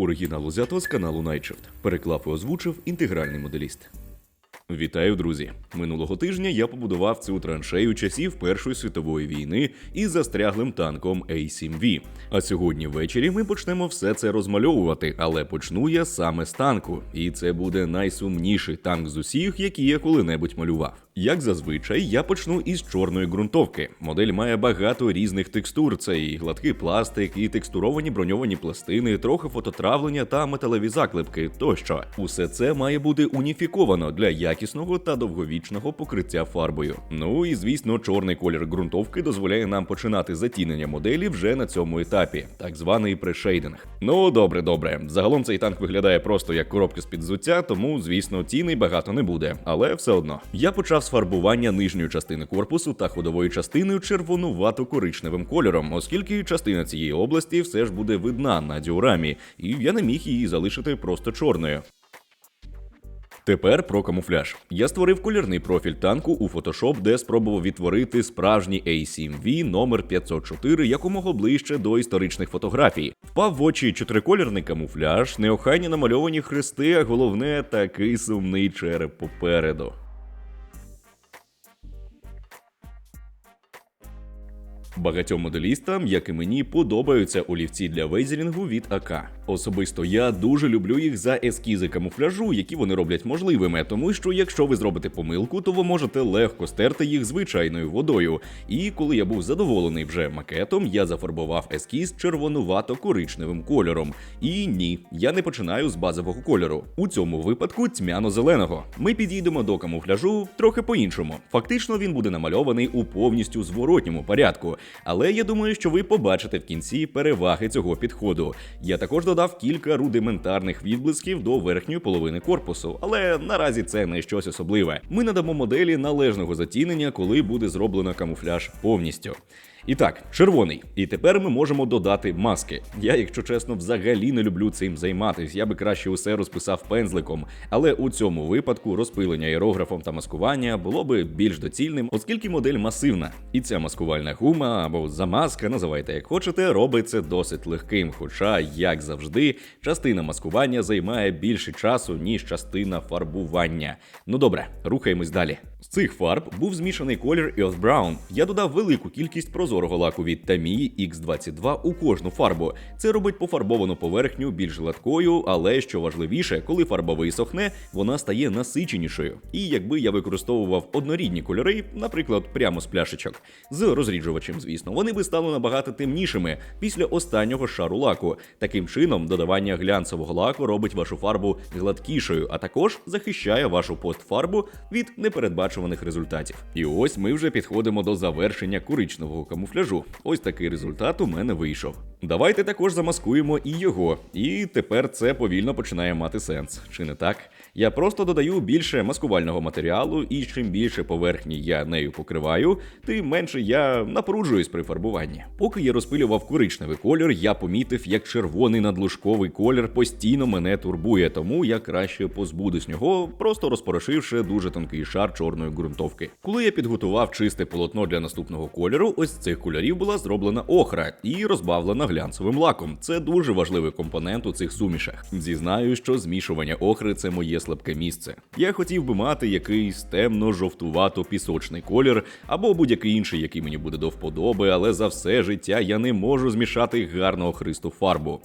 Оригінал узято з каналу Nightshift. Переклав і озвучив інтегральний моделіст. Вітаю, друзі! Минулого тижня я побудував цю траншею часів Першої світової війни із застряглим танком A7V. А сьогодні ввечері ми почнемо все це розмальовувати, але почну я саме з танку, і це буде найсумніший танк з усіх, які я коли-небудь малював. Як зазвичай, я почну із чорної ґрунтовки. Модель має багато різних текстур: це і гладкий пластик, і текстуровані броньовані пластини, трохи фототравлення та металеві заклепки тощо. Усе це має бути уніфіковано для якісного та довговічного покриття фарбою. Ну і звісно, чорний колір ґрунтовки дозволяє нам починати затінення моделі вже на цьому етапі, так званий прешейдинг. Ну добре, добре. Загалом цей танк виглядає просто як коробка з під взуття, тому звісно тіней багато не буде, але все одно. Я почав з фарбування нижньої частини корпусу та ходової частини червонувато-коричневим кольором, оскільки частина цієї області все ж буде видна на діорамі, і я не міг її залишити просто чорною. Тепер про камуфляж. Я створив колірний профіль танку у Photoshop, де спробував відтворити справжній A7V номер 504 якомога ближче до історичних фотографій. Впав в очі чотириколірний камуфляж, неохайні намальовані хрести, а головне такий сумний череп попереду. Багатьом моделістам, як і мені, подобаються олівці для вейзерінгу від АК. Особисто я дуже люблю їх за ескізи камуфляжу, які вони роблять можливими, тому що якщо ви зробите помилку, то ви можете легко стерти їх звичайною водою. І коли я був задоволений вже макетом, я зафарбував ескіз червонувато-коричневим кольором. І ні, я не починаю з базового кольору. У цьому випадку тьмяно-зеленого. Ми підійдемо до камуфляжу трохи по-іншому. Фактично він буде намальований у повністю зворотньому порядку. Але я думаю, що ви побачите в кінці переваги цього підходу. Я також додав кілька рудиментарних відблисків до верхньої половини корпусу, але наразі це не щось особливе. Ми надамо моделі належного затінення, коли буде зроблено камуфляж повністю. І так, червоний. І тепер ми можемо додати маски. Я, якщо чесно, взагалі не люблю цим займатися. Я би краще усе розписав пензликом. Але у цьому випадку розпилення аерографом та маскування було би більш доцільним, оскільки модель масивна. І ця маскувальна гума або замазка, називайте як хочете, робить це досить легким. Хоча, як завжди, частина маскування займає більше часу, ніж частина фарбування. Ну добре, рухаємось далі. З цих фарб був змішаний колір Earth Brown. Я додав велику кількість прозорого лаку від Tamiya X22 у кожну фарбу. Це робить пофарбовану поверхню більш гладкою, але що важливіше, коли фарба висохне, вона стає насиченішою. І якби я використовував однорідні кольори, наприклад, прямо з пляшечок, з розріджувачем, звісно, вони би стали набагато темнішими після останнього шару лаку. Таким чином, додавання глянцевого лаку робить вашу фарбу гладкішою, а також захищає вашу постфарбу від непередбачуваних результатів. І ось ми вже підходимо до завершення коричневого камуфляжу. Ось такий результат у мене вийшов. Давайте також замаскуємо і його. І тепер це повільно починає мати сенс, чи не так? Я просто додаю більше маскувального матеріалу, і чим більше поверхні я нею покриваю, тим менше я напружуюсь при фарбуванні. Поки я розпилював коричневий колір, я помітив, як червоний надлишковий колір постійно мене турбує, тому я краще позбудусь нього, просто розпорошивши дуже тонкий шар чорної ґрунтовки. Коли я підготував чисте полотно для наступного кольору, ось цих кольорів була зроблена охра і розбавлена глянцевим лаком. Це дуже важливий компонент у цих сумішах. Зізнаю, що змішування охри це моє слабке місце. Я хотів би мати якийсь темно-жовтувато-пісочний колір або будь-який інший, який мені буде до вподоби, але за все життя я не можу змішати гарного христу фарбу.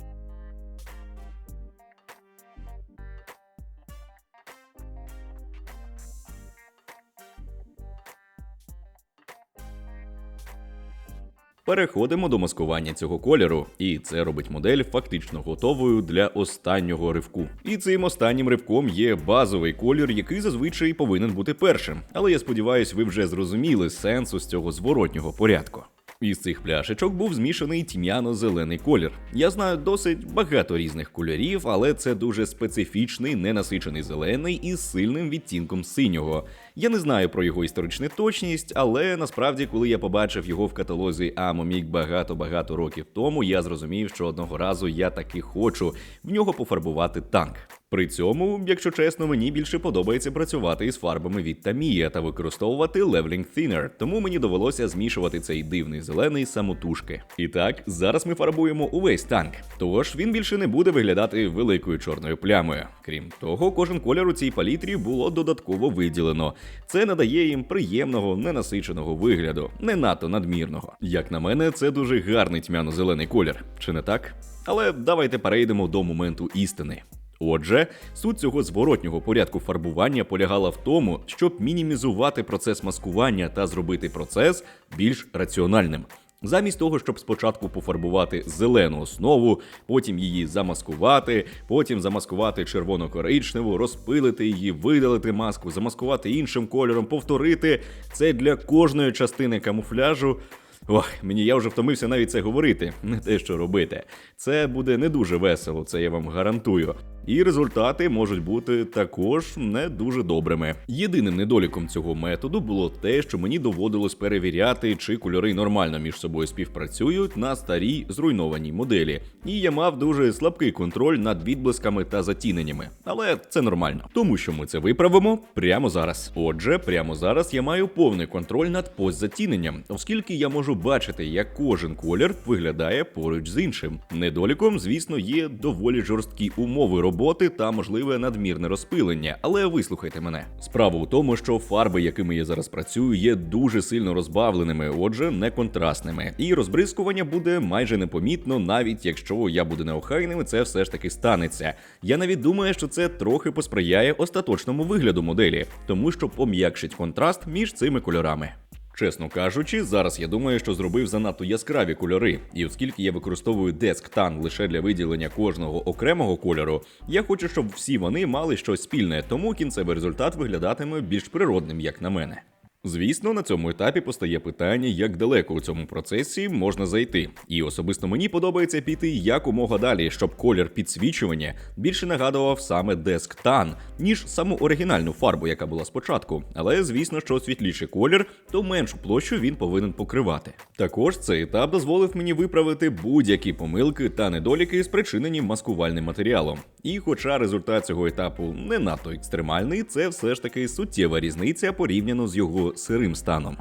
Переходимо до маскування цього кольору, і це робить модель фактично готовою для останнього ривку. І цим останнім ривком є базовий колір, який зазвичай повинен бути першим. Але я сподіваюся, ви вже зрозуміли сенс ось цього зворотнього порядку. Із цих пляшечок був змішаний тьмяно-зелений колір. Я знаю досить багато різних кольорів, але це дуже специфічний ненасичений зелений із сильним відтінком синього. Я не знаю про його історичну точність, але насправді, коли я побачив його в каталозі Амомік багато-багато років тому, я зрозумів, що одного разу я таки хочу в нього пофарбувати танк. При цьому, якщо чесно, мені більше подобається працювати із фарбами від Tamiya та використовувати Leveling Thinner, тому мені довелося змішувати цей дивний зелений самотужки. І так, зараз ми фарбуємо увесь танк. Тож він більше не буде виглядати великою чорною плямою. Крім того, кожен колір у цій палітрі було додатково виділено. Це надає їм приємного, ненасиченого вигляду, не надто надмірного. Як на мене, це дуже гарний тьмяно-зелений колір, чи не так? Але давайте перейдемо до моменту істини. Отже, суть цього зворотнього порядку фарбування полягала в тому, щоб мінімізувати процес маскування та зробити процес більш раціональним. Замість того, щоб спочатку пофарбувати зелену основу, потім її замаскувати, потім замаскувати червоно-коричневу, розпилити її, видалити маску, замаскувати іншим кольором, повторити це для кожної частини камуфляжу. Ох, мені я вже втомився навіть це говорити, не те, що робити. Це буде не дуже весело, це я вам гарантую. І результати можуть бути також не дуже добрими. Єдиним недоліком цього методу було те, що мені доводилось перевіряти, чи кольори нормально між собою співпрацюють на старій зруйнованій моделі. І я мав дуже слабкий контроль над відблисками та затіненнями. Але це нормально, тому що ми це виправимо прямо зараз. Отже, прямо зараз я маю повний контроль над постзатіненням, оскільки я можу бачити, як кожен колір виглядає поруч з іншим. Недоліком, звісно, є доволі жорсткі умови роботи та можливе надмірне розпилення. Але вислухайте мене. Справа у тому, що фарби, якими я зараз працюю, є дуже сильно розбавленими, отже, не контрастними. І розбризкування буде майже непомітно, навіть якщо я буду неохайним, це все ж таки станеться. Я навіть думаю, що це трохи посприяє остаточному вигляду моделі, тому що пом'якшить контраст між цими кольорами. Чесно кажучи, зараз я думаю, що зробив занадто яскраві кольори, і оскільки я використовую Tan лише для виділення кожного окремого кольору, я хочу, щоб всі вони мали щось спільне, тому кінцевий результат виглядатиме більш природним, як на мене. Звісно, на цьому етапі постає питання, як далеко у цьому процесі можна зайти. І особисто мені подобається піти якомога далі, щоб колір підсвічування більше нагадував саме Tan, ніж саму оригінальну фарбу, яка була спочатку. Але звісно, що світліший колір, то меншу площу він повинен покривати. Також цей етап дозволив мені виправити будь-які помилки та недоліки, спричинені маскувальним матеріалом. І хоча результат цього етапу не надто екстремальний, це все ж таки суттєва різниця порівняно з його сирим станом.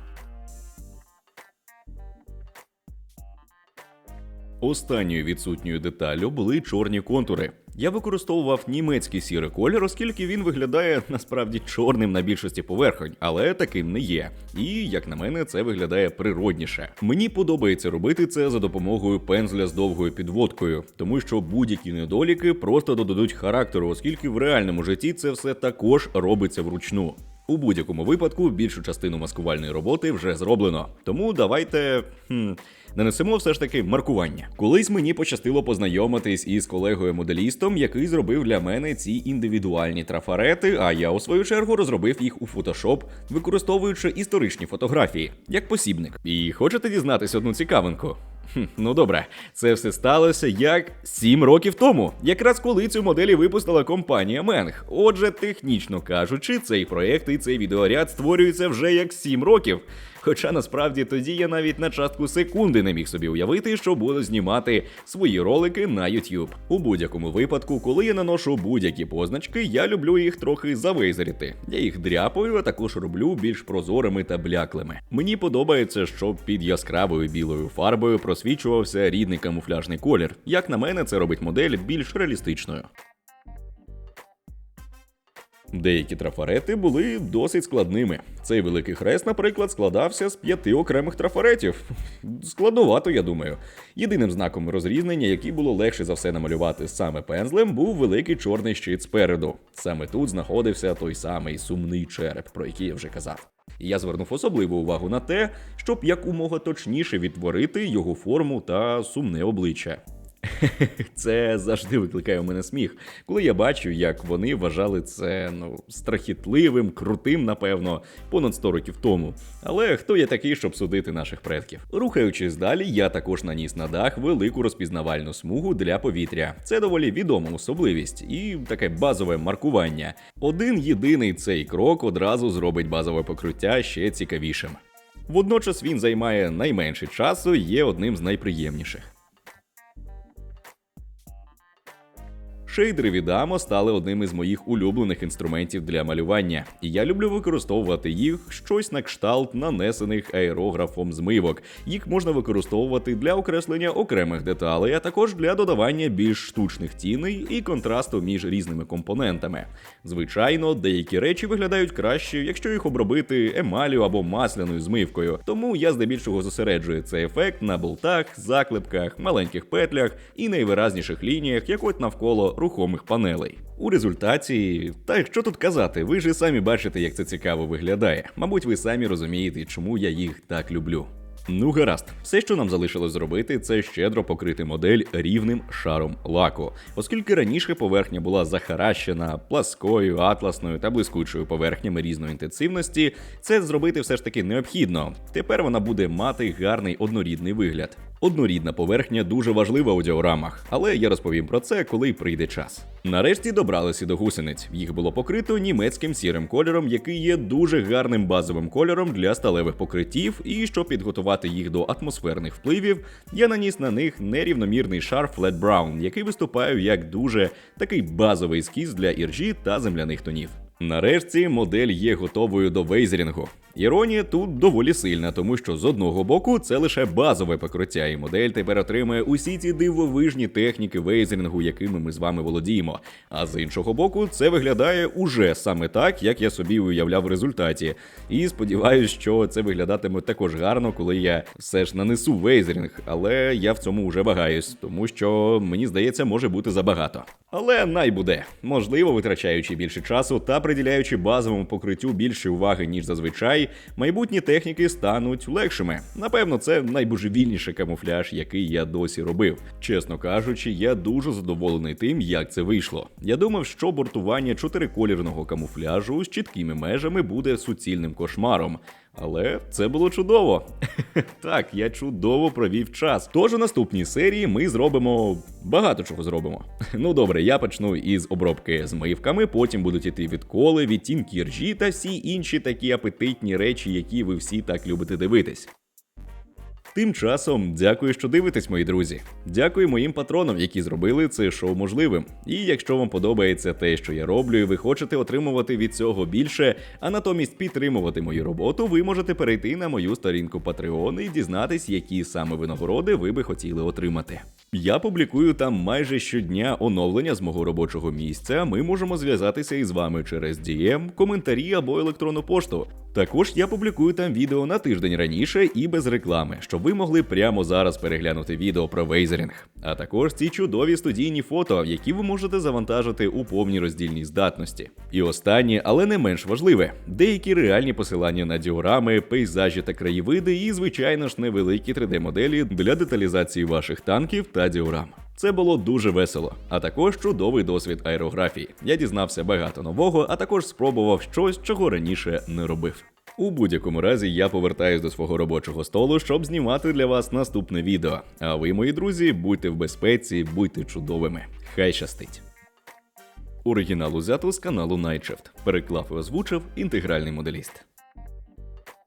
Останньою відсутньою деталлю були чорні контури. Я використовував німецький сірий колір, оскільки він виглядає насправді чорним на більшості поверхонь, але таким не є. І як на мене, це виглядає природніше. Мені подобається робити це за допомогою пензля з довгою підводкою, тому що будь-які недоліки просто додадуть характеру, оскільки в реальному житті це все також робиться вручну. У будь-якому випадку більшу частину маскувальної роботи вже зроблено. Тому давайте хм, нанесемо все ж таки маркування. Колись мені пощастило познайомитись із колегою-моделістом, який зробив для мене ці індивідуальні трафарети. А я у свою чергу розробив їх у Photoshop, використовуючи історичні фотографії як посібник. І хочете дізнатись одну цікавинку? Ну добре, це все сталося як 7 років тому, якраз коли цю моделі випустила компанія Менг. Отже, технічно кажучи, цей проект і цей відеоряд створюється вже як 7 років. Хоча насправді тоді я навіть на частку секунди не міг собі уявити, що буду знімати свої ролики на YouTube. У будь-якому випадку, коли я наношу будь-які позначки, я люблю їх трохи завейзерити. Я їх дряпаю, а також роблю більш прозорими та бляклими. Мені подобається, щоб під яскравою білою фарбою просвічувався рідний камуфляжний колір. Як на мене, це робить модель більш реалістичною. Деякі трафарети були досить складними. Цей великий хрест, наприклад, складався з п'яти окремих трафаретів. Складновато, я думаю. Єдиним знаком розрізнення, який було легше за все намалювати саме пензлем, був великий чорний щит спереду. Саме тут знаходився той самий сумний череп, про який я вже казав. Я звернув особливу увагу на те, щоб якомога точніше відтворити його форму та сумне обличчя. Це завжди викликає у мене сміх, коли я бачу, як вони вважали це ну страхітливим, крутим, напевно, понад 100 років тому. Але хто я такий, щоб судити наших предків? Рухаючись далі, я також наніс на дах велику розпізнавальну смугу для повітря. Це доволі відома особливість і таке базове маркування. Один єдиний цей крок одразу зробить базове покриття ще цікавішим. Водночас він займає найменше часу є одним з найприємніших. Шейдери від Amo стали одним із моїх улюблених інструментів для малювання, і я люблю використовувати їх щось на кшталт нанесених аерографом змивок. Їх можна використовувати для окреслення окремих деталей, а також для додавання більш штучних тіней і контрасту між різними компонентами. Звичайно, деякі речі виглядають краще, якщо їх обробити емалю або масляною змивкою. Тому я здебільшого зосереджую цей ефект на болтах, заклепках, маленьких петлях і найвиразніших лініях, як от навколо рухомих панелей. У результаті, та що тут казати, ви ж самі бачите, як це цікаво виглядає. Мабуть, ви самі розумієте, чому я їх так люблю. Ну, гаразд, все, що нам залишилось зробити, це щедро покрити модель рівним шаром лаку, оскільки раніше поверхня була захаращена пласкою, атласною та блискучою поверхнями різної інтенсивності. Це зробити все ж таки необхідно. Тепер вона буде мати гарний однорідний вигляд. Однорідна поверхня дуже важлива у діорамах, але я розповім про це, коли прийде час. Нарешті добралися до гусениць. Їх було покрито німецьким сірим кольором, який є дуже гарним базовим кольором для сталевих покриттів. І щоб підготувати їх до атмосферних впливів, я наніс на них нерівномірний шар Flat Brown, який виступає як дуже такий базовий ескіз для іржі та земляних тонів. Нарешті модель є готовою до вейзерінгу. Іронія тут доволі сильна, тому що з одного боку це лише базове покриття, і модель тепер отримує усі ці дивовижні техніки вейзерінгу, якими ми з вами володіємо. А з іншого боку, це виглядає уже саме так, як я собі уявляв в результаті. І сподіваюся, що це виглядатиме також гарно, коли я все ж нанесу вейзерінг, але я в цьому вже вагаюсь, тому що мені здається, може бути забагато. Але най буде, можливо, витрачаючи більше часу та приділяючи базовому покриттю більше уваги, ніж зазвичай, майбутні техніки стануть легшими. Напевно, це найбожевільніший камуфляж, який я досі робив. Чесно кажучи, я дуже задоволений тим, як це вийшло. Я думав, що бортування чотириколірного камуфляжу з чіткими межами буде суцільним кошмаром. Але це було чудово. так, я чудово провів час. Тож у наступній серії ми зробимо багато чого зробимо. ну добре, я почну із обробки змивками, потім будуть іти відколи, відтінки ржі та всі інші такі апетитні речі, які ви всі так любите дивитись. Тим часом, дякую, що дивитесь, мої друзі. Дякую моїм патронам, які зробили це шоу можливим. І якщо вам подобається те, що я роблю, і ви хочете отримувати від цього більше, а натомість підтримувати мою роботу, ви можете перейти на мою сторінку Patreon і дізнатись, які саме винагороди ви би хотіли отримати. Я публікую там майже щодня оновлення з мого робочого місця. Ми можемо зв'язатися із вами через DM, коментарі або електронну пошту. Також я публікую там відео на тиждень раніше і без реклами, щоб ви могли прямо зараз переглянути відео про вейзерінг. А також ці чудові студійні фото, які ви можете завантажити у повній роздільній здатності. І останнє, але не менш важливе, деякі реальні посилання на діорами, пейзажі та краєвиди, і, звичайно ж, невеликі 3D-моделі для деталізації ваших танків та діорам. Це було дуже весело, а також чудовий досвід аерографії. Я дізнався багато нового, а також спробував щось, чого раніше не робив. У будь-якому разі я повертаюсь до свого робочого столу, щоб знімати для вас наступне відео. А ви, мої друзі, будьте в безпеці, будьте чудовими. Хай щастить. Оригінал узято з каналу Nightshift. Переклав і озвучив інтегральний моделіст.